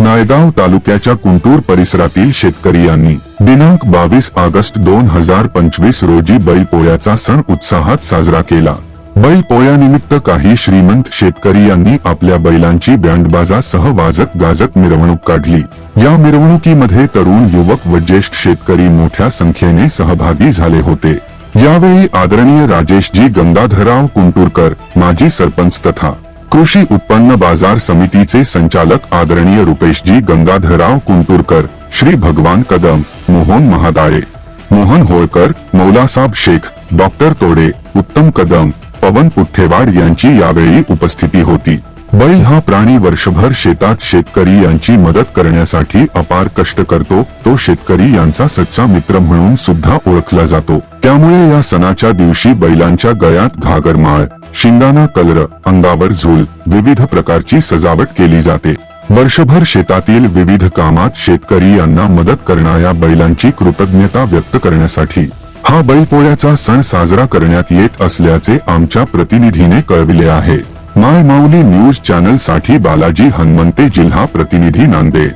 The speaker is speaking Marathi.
नायगाव तालुक्याच्या कुंटूर परिसरातील शेतकरी यांनी दिनांक बावीस ऑगस्ट दोन हजार पंचवीस रोजी बैलपोळ्याचा सण उत्साहात साजरा केला. बैलपोळ्यानिमित्त काही श्रीमंत शेतकरी यांनी आपल्या बैलांची बँडबाजासह वाजत गाजत मिरवणूक काढली. या मिरवणुकीमध्ये तरुण युवक व ज्येष्ठ शेतकरी मोठ्या संख्येने सहभागी झाले होते. यावेळी आदरणीय राजेशजी गंगाधरराव कुंटूरकर माजी सरपंच तथा कृषी उत्पन्न बाजार समितीचे संचालक आदरणीय रुपेशजी गंगाधरराव कुंटूरकर श्री भगवान कदम मोहन महादाळे मोहन होळकर मौलासाब शेख डॉक्टर तोडे उत्तम कदम पवन पुठ्ठेवाड यांची यावेळी उपस्थिती होती. बैल हा प्राणी वर्षभर शेतात शेतकरी यांची मदत करण्यासाठी अपार कष्ट करतो तो शेतकरी यांचा सच्चा मित्र म्हणून सुद्धा ओळखला जातो. त्यामुळे या सणाच्या दिवशी बैलांच्या गळ्यात घागरमाळ शिंगाना कलर अंगावर झूल विविध प्रकारची सजावट केली जाते. वर्षभर शेतातील विविध कामात शेतकरी यांना मदत करणाऱ्या बैलांची कृतज्ञता व्यक्त करण्यासाठी हा बैलपोळ्याचा सण साजरा करण्यात येत असल्याचे आमच्या प्रतिनिधीने कळविले आहे. माय माऊली न्यूज चॅनलसाठी बालाजी हनुमंते जिल्हा प्रतिनिधी नांदेड.